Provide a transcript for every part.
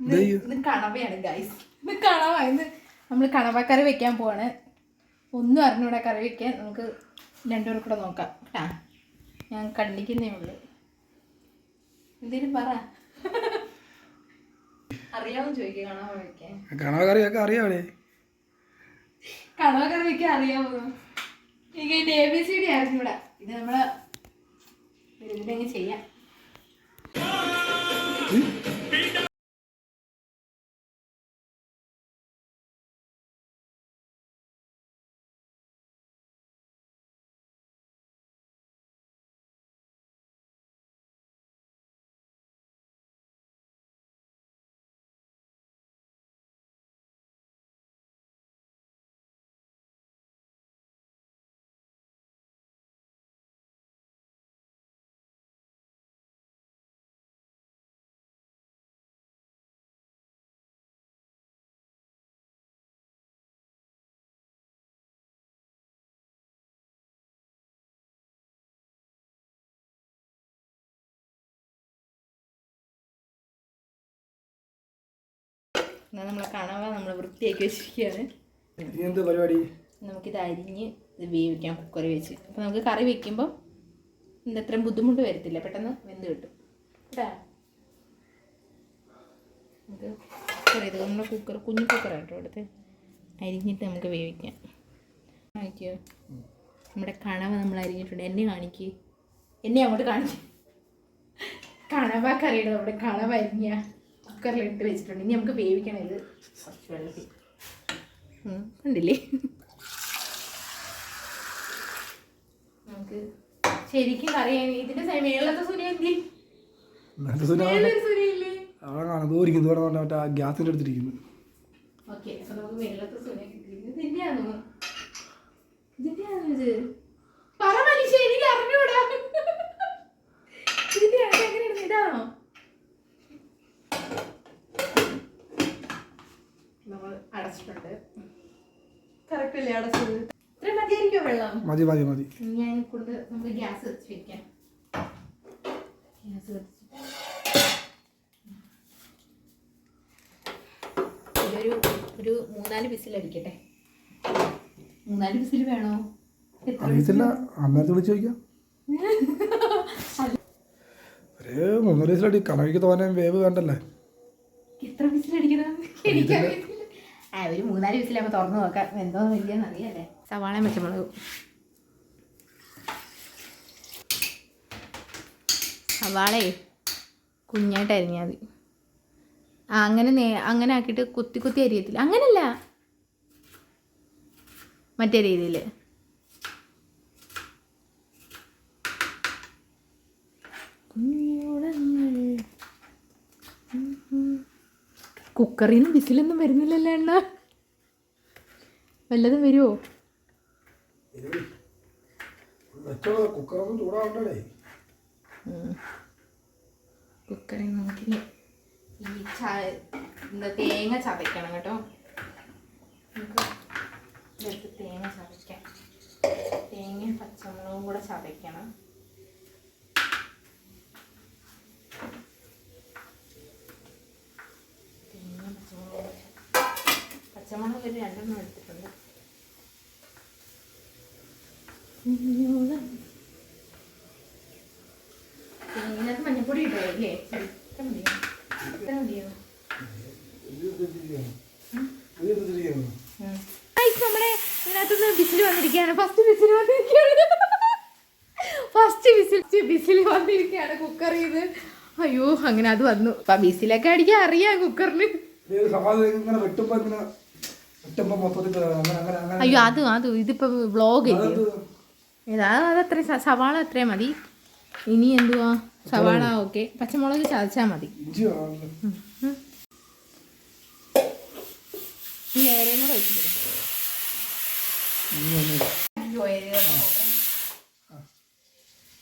ഇത് കണവയാണ് ഗൈസ് ഇത് കണവ നമ്മൾ കണവക്കറി വെക്കാൻ പോവാണ്. ഒന്നും അറിഞ്ഞൂടെ കറി വെക്കാൻ. നമുക്ക് രണ്ടുപേർ കൂടെ നോക്കാം കേട്ടാ ഞാൻ കണ്ടിക്കുന്നേ ഉള്ളു. എന്തേലും പറ. അറിയാമോ ചോദിക്കുക കണവ വെക്കാൻ? കണവ കറിയൊക്കെ അറിയാമേ കണവ കറി വെക്കാൻ അറിയാമോ എനിക്ക് എ ബി സി ഡി ഇത് നമ്മൾ ഇതിനെ ചെയ്യാം. എന്നാൽ നമ്മളെ കണവ നമ്മൾ വൃത്തിയാക്കി വെച്ചിരിക്കുകയാണ്. എന്ത് പരിപാടി? നമുക്കിത് അരിഞ്ഞ് ഇത് വേവിക്കാം കുക്കറി വെച്ച്. അപ്പോൾ നമുക്ക് കറി വെക്കുമ്പോൾ ഇത് അത്രയും ബുദ്ധിമുട്ട് വരത്തില്ല. പെട്ടെന്ന് വെന്ത് കിട്ടും. കേട്ടാ? നമുക്ക് കുക്കർ ഇത് നമ്മുടെ കുക്കർ കുഞ്ഞു കുക്കറാണ് കേട്ടോ എടുത്ത് അരിഞ്ഞിട്ട് നമുക്ക് വേവിക്കാം. കാണിക്കോ നമ്മുടെ കണവ നമ്മൾ അരിഞ്ഞിട്ടുണ്ട്. എന്നെ കാണിക്ക്. എന്നെ അങ്ങോട്ട് കാണിക്ക്. കണവ കറിയുടെ നമ്മുടെ കണവ അരിഞ്ഞ. കുക്കറിൽ ഇട്ട് വെച്ചിട്ടുണ്ട്. ഇനി നമുക്ക് വേവിക്കണം ഇത്. കുറച്ച് വെള്ളത്തിൽ ഉം, കണ്ടില്ലേ? നമുക്ക് ശരിക്കും അറിയാം ഇതിന്റെ മേളത്തെ എന്തി സുന അടുത്തിരിക്കുന്നു. ഓക്കെ അപ്പൊ നമുക്ക് മേളത്തെ സൂര്യ കിട്ടിയിരിക്കുന്നു. ഇതിന്റെയാണോ? ഇതിന്റെയാണോ ഇത്? പറ മനുഷ്യ എനിക്ക് അറിഞ്ഞൂടാ ഇതിന്റെയാണ് എങ്ങനെയാണ് ഇതാണോ നമ്മൾ അടച്ചിട്ടുണ്ട് കറക്റ്റ് അല്ലേ അടച്ചത് ഇത്രയും മതിയായിരിക്കോ വെള്ളം? മതി മതി മതി. ഞാൻ കൊണ്ട് നമുക്ക് ഗ്യാസ് വെച്ച് വെക്കാം. ഗ്യാസ് വെച്ച് ഇതൊരു ഒരു മൂന്നാൽ വിസിൽ അടിക്കട്ടെ. മൂന്നാൽ വിസിൽ വേണോ? എത്ര അറിയത്തില്ല. അമ്മേരത്ത് വിളിച്ച് ചോദിക്കാം. ഒരു മൂന്നര വിസിലടി. കണവയ്ക്ക് തോന്നാൻ വേവ് വേണ്ടല്ലേ എത്ര വിസിലടിക്കണം? ഒരു മൂന്നാൽ വിസിലാകുമ്പോൾ തുറന്നു നോക്കാം. എന്തോ വലിയെന്ന് അറിയാല്ലേ? സവാളയും പച്ചമുളക്. സവാളയെ കുഞ്ഞായിട്ട് അരിഞ്ഞാൽ മതി. ആ അങ്ങനെ നേ അങ്ങനെ ആക്കിയിട്ട് കുത്തി കുത്തി അരിയത്തില്ല. അങ്ങനല്ല. മറ്റേ രീതിയിൽ കുക്കറിൽ നിന്ന് വിസിലൊന്നും വരുന്നില്ലല്ലോ എണ്ണ. വല്ലതും വരുമോ കുക്കറിൽ നമുക്ക് ഈ എന്താ തേങ്ങ ചതയ്ക്കണം കേട്ടോ. നമുക്ക് തേങ്ങ ചതയ്ക്കാം. തേങ്ങയും പച്ചമുളകും കൂടെ ചതയ്ക്കണം തേങ്ങയും പച്ചമുളകും കൂടെ ചത- പച്ചമുളക് ഒരു രണ്ടെണ്ണം എടുത്തിട്ടുണ്ട്. ഇതിനകത്ത് മഞ്ഞപ്പൊടി ഇട്ടോ അല്ലേ എത്ര മതിയോ? എത്ര മതിയോ നമ്മുടെ ഇതിനകത്തുനിന്ന് വിസിൽ വന്നിരിക്കുകയാണ്. ഫസ്റ്റ് വിസിൽ വന്നിരിക്കുകയാണ്. ഫസ്റ്റ് വിസിൽ വിസിൽ വന്നിരിക്കുകയാണ് കുക്കർ ചെയ്ത് അയ്യോ അങ്ങനെ അത് വന്നു. അപ്പൊ ബിസിലൊക്കെ അടിക്കാൻ അറിയാം കുക്കറിന് സമാധാനം ഇങ്ങനെ വെട്ടുമ്പോ അയ്യോ അത് അത് ഇതിപ്പോ വ്ളോഗ് ഏതാ അത് അത്ര സവാള അത്രയും മതി. ഇനി എന്തുവാ? സവാള ഓക്കെ. പച്ചമുളക് ചതച്ചാൽ മതി. നേരെയും കൂടെ വെച്ചിട്ടുണ്ട്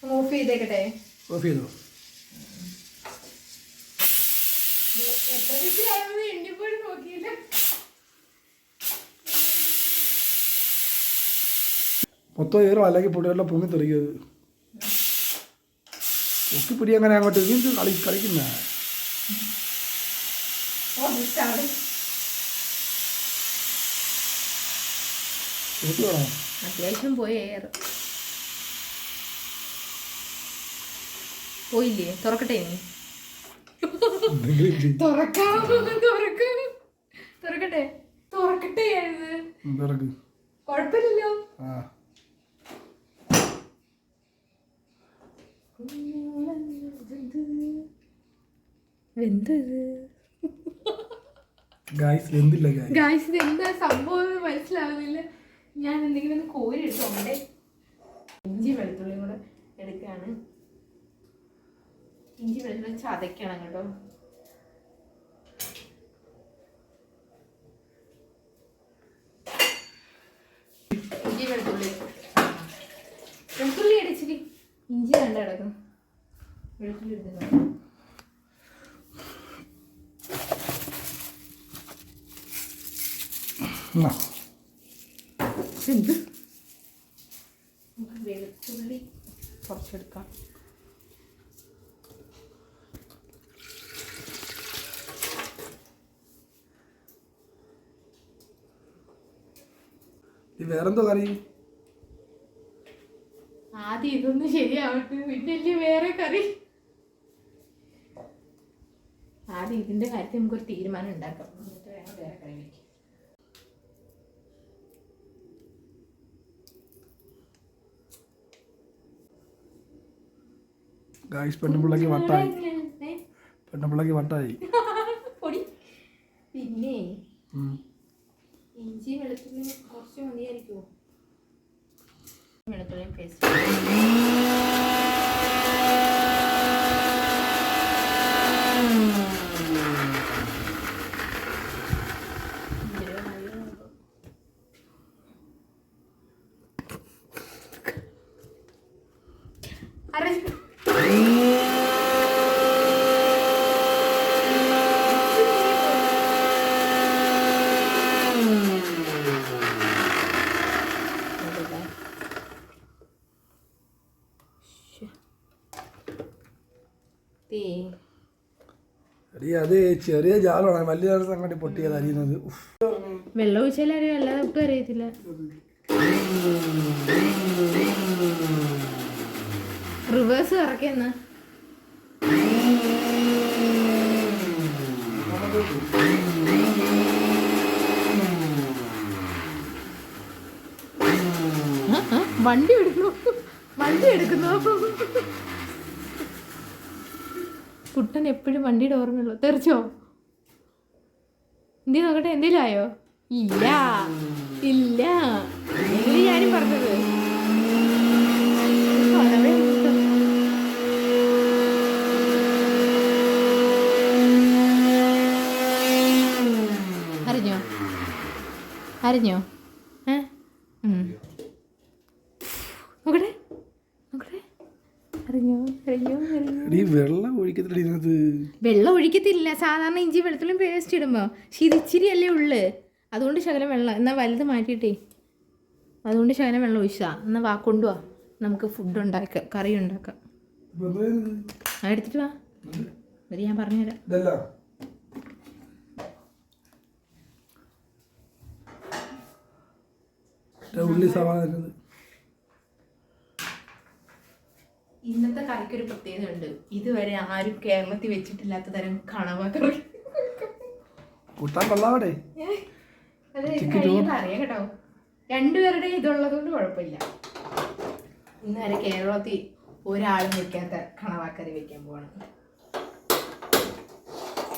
ഓഫ് ചെയ്തേക്കട്ടെ. ഓഫ് ചെയ്തോ? എത്ര നോക്കിയില്ല? മൊത്തം ഏറും അല്ലെങ്കിൽ പൊടിയെല്ലാം പൊങ്ങി തെറിക്കുന്നത് പൊക്കിപ്പിടി അങ്ങനെ അങ്ങോട്ട് വീണ്ടും കളി കളിക്കുന്ന. അത്യാവശ്യം പോയി എയർ പോയില്ലേ? തുറക്കട്ടെ ഇനി. തുറക്കാം തുറക്കാം. തുറക്കട്ടെ? തുറക്കട്ടെ കുഴപ്പമില്ലല്ലോ. ഗായ്സ് ഗായ്സ് ഗായ്സ് ഇത് എന്താ സംഭവം എന്ന് മനസ്സിലാവുന്നില്ല. ഞാൻ എന്തെങ്കിലും ഒന്ന് കോരി എടുത്തോണ്ടേ ഇഞ്ചി വെളുത്തുള്ളിയും കൂടെ എടുക്കുകയാണ്. ഇഞ്ചി വെളുത്തുള്ളി ചതയ്ക്കണം കേട്ടോ. ഇഞ്ചി വെളുത്തുള്ളി. വെളുത്തുള്ളി അടിച്ചിട്ട് ഇഞ്ചി കണ്ട കിടക്കും വെളുത്തുള്ളി എടുക്കുന്നു വെളുത്തുള്ളി കുറച്ചെടുക്കാം. ഇത് വേറെന്തോ കറി? ആദ്യം ഇതൊന്നും ശരിയാവട്ടെ. പിന്നെ വേറെ കറി. ആദ്യം ഇതിന്റെ കാര്യത്തിൽ നമുക്കൊരു തീരുമാനം ഉണ്ടാക്കാം. എന്നിട്ട് വേണം വേറെ കറി വയ്ക്കാം ഗായ്സ് പെണ്ണുപിള്ളക്ക് വട്ടായി? പെണ്ണുപിള്ളക്ക് വട്ടായി പൊടി പിന്നെ. ഇഞ്ചി വെളുത്തുള്ളി കുറച്ച് മതിയായിരിക്കുമോ വെളുത്തുള്ളിയും പേസ്റ്റ് അത് ചെറിയ ജാറാണ് വലിയ സംഗതി അങ്ങോട്ട് പൊട്ടിയത് അരിയുന്നത്. വെള്ളം ഒഴിച്ചാലും അറിയാം അല്ലാതെ അറിയത്തില്ല. റിവേഴ്സ് കറക്കിയെന്ന് വണ്ടി എടുക്കുന്നു. വണ്ടി എടുക്കുന്നു. കുട്ടൻ എപ്പോഴും വണ്ടിയുടെ ഓർമ്മയുള്ളൂ. തെറിച്ചോ? എന്തി നോക്കട്ടെ? എന്തേലും ആയോ? ഇല്ല. ഇല്ല. ഞാനും പറഞ്ഞത്. അറിഞ്ഞോ? അറിഞ്ഞോ ഏ ഉം. നോക്കട്ടെ നോക്കട്ടെ അറിഞ്ഞോ അറിഞ്ഞോ അറിഞ്ഞോ എടീ വെള്ളം ഒഴിക്കത്തില്ല ഇതിനകത്ത് വെള്ളം ഒഴിക്കത്തില്ല സാധാരണ ഇഞ്ചി വെളുത്തുള്ളിയും പേസ്റ്റ് ഇടുമ്പോൾ പക്ഷേ ഇത് ഇച്ചിരി അല്ലേ ഉള്ളു. അതുകൊണ്ട് ശകലം വെള്ളം എന്നാൽ വലുത് മാറ്റിയിട്ടേ. അതുകൊണ്ട് ശകലം വെള്ളം ഒഴിച്ചാ. എന്നാൽ വാ കൊണ്ടുവാ. നമുക്ക് ഫുഡ് ഉണ്ടാക്കാം കറി ഉണ്ടാക്കാം? ആ എടുത്തിട്ട് വാ. ഒരു ഞാൻ പറഞ്ഞുതരാം. ഉള്ളി സവാള ഇന്നത്തെ കറിക്ക് ഒരു പ്രത്യേകത ഉണ്ട്. ഇതുവരെ ആരും കേരളത്തിൽ വെച്ചിട്ടില്ലാത്ത തരം കണവ കറി. കൂട്ടാൻ കൊള്ളാവടെ. അത് അറിയാം കേട്ടോ. രണ്ടുപേരുടെ ഇതുള്ളതുകൊണ്ട് കുഴപ്പമില്ല. ഇന്ന് വരെ കേരളത്തിൽ ഒരാളും വെക്കാത്ത കണവാക്കറി വെക്കാൻ പോവാണ്.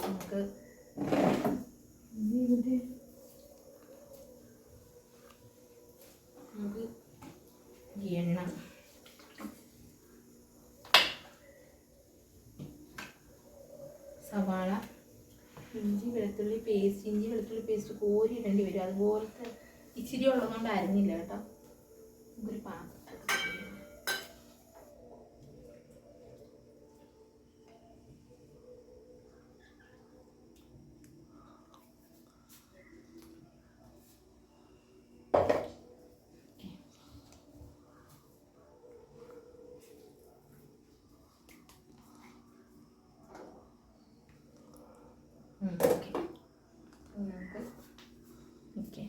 നമുക്ക് ഇത് ഇവിടെ നമുക്ക് എണ്ണ സവാള ഇഞ്ചി വെളുത്തുള്ളി പേസ്റ്റ് ഇഞ്ചി വെളുത്തുള്ളി പേസ്റ്റ് കോരി ഇടേണ്ടി വരും. അതുപോലത്തെ ഇച്ചിരി ഉള്ളതുകൊണ്ട് അരിഞ്ഞില്ല കേട്ടോ ഒരു പാത്രത്തിൽ ഓക്കെ ഓക്കെ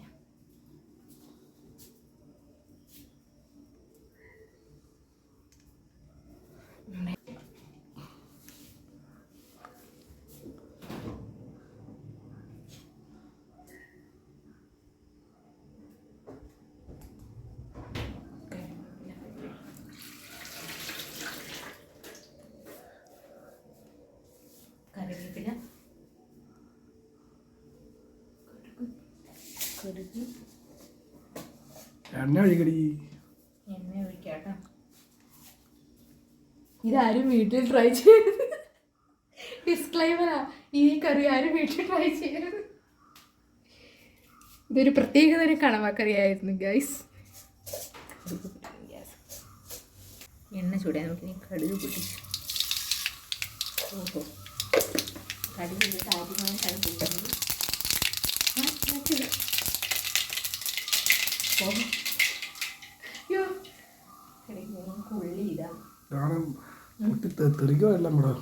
കറിവേപ്പില കടുക് എണ്ണ ഒഴിക്കടി. എണ്ണ ഒഴിക്കാട്ടോ. ഇതാരും വീട്ടിൽ ട്രൈ ചെയ്യരുത്. ഡിസ്ക്ലൈമറാ ഈ കറി ആരും വീട്ടിൽ ട്രൈ ചെയ്യരുത്. ഇതൊരു പ്രത്യേക തരം കണവാക്കറിയായിരുന്നു ഗൈസ് എണ്ണ ചൂടാൻ നമുക്ക് കടുക് പൊട്ടിച്ചു ഓഹോ. കടുക് ഇത് ആദ്യമായിട്ടാണ് ഓഹോ അയ്യോ ഉള്ളി ഇടാം കാരണം പൊട്ടി തെ- തെറിക്കോ എല്ലാം കൂടെ.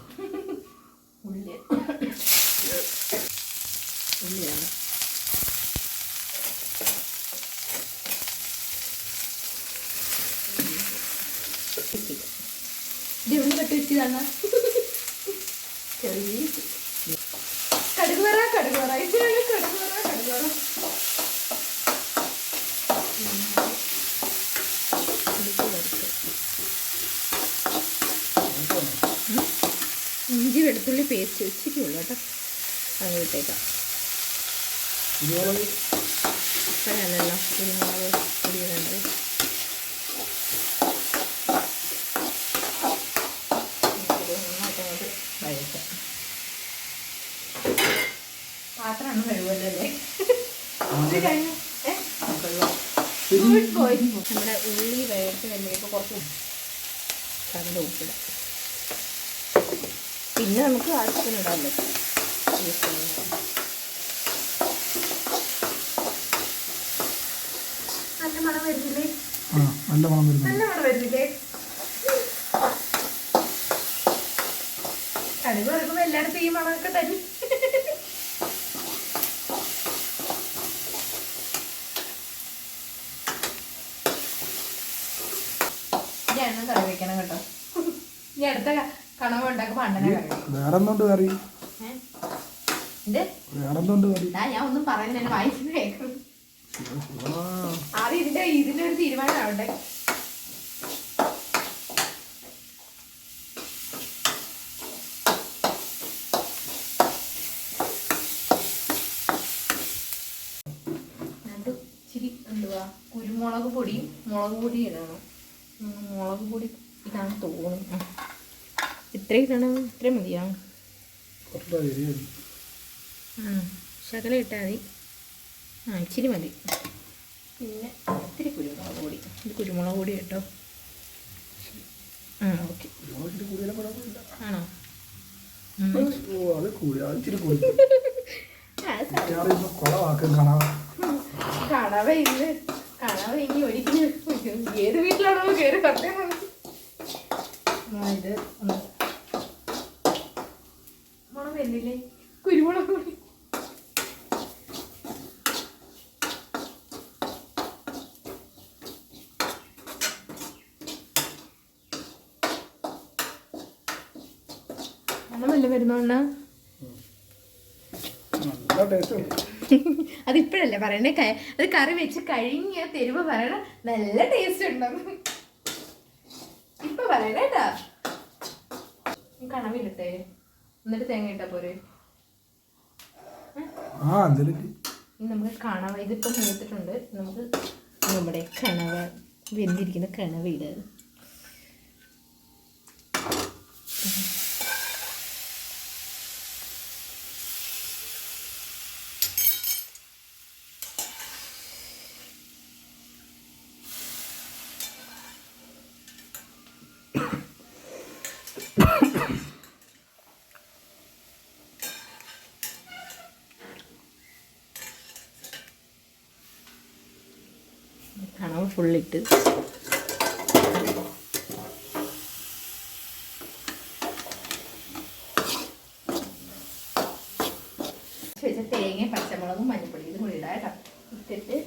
ഉള്ളി. ഉള്ളിയാണ്. ഇത് എവിടെ കട്ട് വെച്ചതാണ് ചെറിയ കടുക് വറ കടുക് വറ ഇതിനാണ് കടുക് വറ കടുക് വറ ഇഞ്ചി വെളുത്തുള്ളി പേസ്റ്റ് വെച്ചിട്ടുള്ളൂ കേട്ടോ. അത് വിട്ടേക്കാം ഇതുപോലെ ഇപ്പോഴല്ലല്ലോ കുരുമുളക് പൊടി ഇടേണ്ടത്. ഇത് നന്നായിട്ട് അങ്ങോട്ട് വഴറ്റാം പാത്രമാണ് കഴിവല്ലേ നമ്മുടെ ഉള്ളി വഴറ്റി വരുമ്പോഴേക്ക് കുറച്ച് കടന്നു ഉപ്പിടാം. പിന്നെ നമുക്ക് ആവശ്യത്തിന് പറ്റും. നല്ല മണം വരുന്നില്ലേ? നല്ല മണം വരുന്നു നല്ല മണം വരുന്നില്ലേ? കടുക് വറുക്കുമ്പോ എല്ലായിടത്തും ഈ മണമൊക്കെ തരും ഞാൻ എണ്ണം കറി വെക്കണം കേട്ടോ. ഇനി അടുത്ത കണവ ഉണ്ടാക്കുമ്പോ അണ്ണനെ കറി? എന്ത്? കറി? ഞാൻ ഒന്നും പറയുന്നില്ല വായിച്ചു കേൾക്കും ആദ്യം ഇതിന്റെ ഇതിന്റെ ഒരു തീരുമാനം ആവട്ടെ. കുരുമുളക് പൊടിയും മുളക് പൊടിയും ഇടണം. മുളക് പൊടി ഇതാണ് തോന്നുന്നു. ഇത്രയും ഇടണം ഇത്ര മതിയാ? ആ ശകലം ഇട്ടാൽ മതി. ആ ഇച്ചിരി മതി. പിന്നെ ഇത്തിരി കുരുമുളക് പൊടി. ഇത് കുരുമുളക് പൊടി കേട്ടോ. ആ ഓക്കെ. ആണോ? കടവ ഇന്ന്. കടവ ഇനി ഒരിക്കലും. ഏത് വീട്ടിലാണോ കയറി പറഞ്ഞത് ഇത് ഒന്ന് മണം വരുന്നില്ലേ കുരുമുളക് പൊടി ഉണ്ട് അതിപ്പോഴല്ലേ പറയണേ? അത് കറി വെച്ച് കഴിഞ്ഞ തെരുവ് പറയണ നല്ല ടേസ്റ്റ് ഉണ്ടെന്ന് ഇപ്പൊ പറയണേട്ടാ കണവിലിട്ടെ. എന്നിട്ട് തേങ്ങ ഇട്ടാ പോരെ. നമുക്ക് കണവ ഇതിപ്പോ മൂത്തിട്ടുണ്ട്. നമുക്ക് നമ്മുടെ കണവ വെന്തിരിക്കുന്ന കണവ ഇടുക കണവ ഫുള്ളിട്ട്. വെച്ച തേങ്ങ പച്ചമുളകും മഞ്ഞപ്പൊടി ഇത് കൂടി ഇടാം കേട്ടോ. ഇട്ടിട്ട്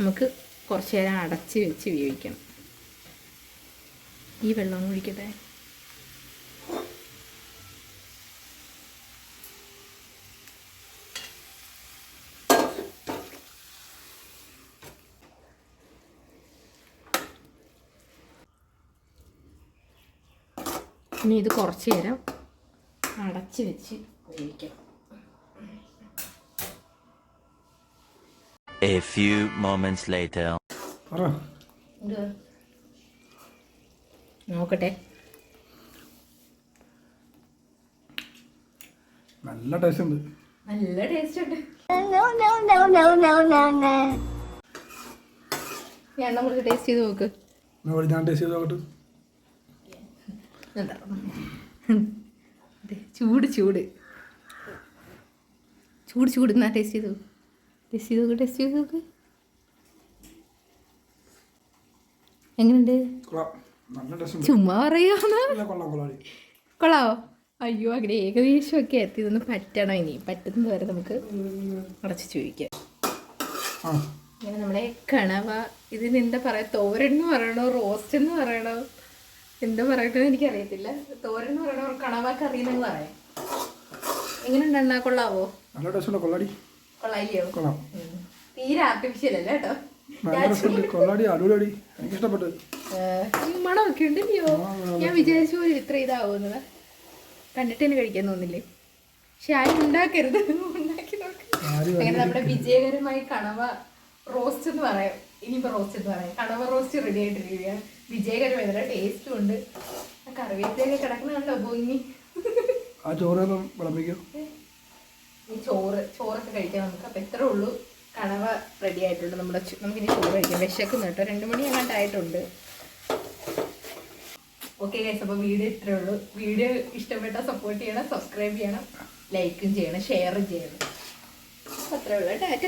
നമുക്ക് കുറച്ച് നേരം അടച്ച് വെച്ച് വേവിക്കണം. ഈ വെള്ളം കുടിക്കട്ടെ ഒഴിക്കട്ടെ? ഇനി ഇത് കുറച്ച് നേരം അടച്ച് വെച്ച് വേവിക്കാം. A few moments later. നോക്കട്ടെ. നല്ല ടേസ്റ്റ് ഉണ്ട്. നല്ല ടേസ്റ്റ് ഉണ്ട്. ഞാൻ നമുക്ക് ടേസ്റ്റ് ചെയ്ത് നോക്ക്. ഞാൻ ടേസ്റ്റ് ചെയ്ത് നോക്കട്ടെ. ചൂട് ചൂട്. ചൂട് ചൂട്. എന്നാ ടേസ്റ്റ് ചെയ്ത് ടേസ്റ്റ് ചെയ്ത് നോക്ക്. ടേസ്റ്റ് ചെയ്ത് നോക്ക് എങ്ങനെയുണ്ട് ചുമ്മാ ഇല്ല, കൊള്ളാവോ? അയ്യോ അങ്ങനെ ഏകദേശമൊക്കെ എത്തി. ഇതൊന്ന് പറ്റണം ഇനി? പറ്റുന്നത് വരെ നമുക്ക് അടച്ച് ചോദിക്കാം. ഇങ്ങനെ നമ്മുടെ കണവ ഇതിന് എന്താ പറയാ തോരൻ എന്ന് പറയണോ റോസ്റ്റ് എന്ന് പറയണോ? എന്താ പറയട്ടെന്ന് എനിക്കറിയത്തില്ല. തോരൻ എന്ന് പറയണ കണവ കറി എന്ന് പറയാം. എങ്ങനെ ഉണ്ടാ കൊള്ളാവോ? നല്ല ടേസ്റ്റ് കൊള്ളാടി. കൊള്ളായില്ലയോ? കൊള്ളാം. ഉം. തീരെ ആർട്ടിഫിഷ്യൽ അല്ല കേട്ടോ? കൊള്ളാടി. എനിക്ക് ഇഷ്ടപ്പെട്ടു മണമൊക്കെ ഉണ്ടല്ലയോ? ഞാൻ വിചാരിച്ചു പോലും ഇത്ര ഇതാവുന്നത് കണ്ടിട്ട് തന്നെ കഴിക്കാൻ തോന്നില്ലേ? പക്ഷെ ആരും ഉണ്ടാക്കരുത്. ഉണ്ടാക്കി നോക്ക്. അങ്ങനെ നമ്മുടെ വിജയകരമായി കണവ റോസ്റ്റ് എന്ന് പറയാം. ഇനിയിപ്പോ റോസ്റ്റ് പറയാം. കണവ റോസ്റ്റ് റെഡി ആയിട്ടിരിക്കുകയാണ് വിജയകരമായി ടേസ്റ്റും ഉണ്ട്. കറിവേപ്പിലൊക്കെ കിടക്കുന്നുണ്ടോ പൊങ്ങി ആ ചോറൊന്നും വിളമ്പിക്കോ. ഈ ചോറ് ചോറൊക്കെ കഴിക്കാം നമുക്ക് അപ്പം എത്ര ഉള്ളൂ. കണവ റെഡി ആയിട്ടുണ്ട്. നമ്മുടെ നമുക്ക് ഇനി ചോറ് കഴിക്കാം. വിശക്കുന്നു കേട്ടോ. രണ്ട് മണി അങ്ങോട്ടായിട്ടുണ്ട് ഓക്കെ ഗൈസ് അപ്പോൾ വീഡിയോ ഇത്രേ ഉള്ളൂ. വീഡിയോ ഇഷ്ടപ്പെട്ടാൽ സപ്പോർട്ട് ചെയ്യണം സബ്സ്ക്രൈബ് ചെയ്യണം ലൈക്കും ചെയ്യണം ഷെയറും ചെയ്യണം. അത്രേ ഉള്ളൂ ടാറ്റ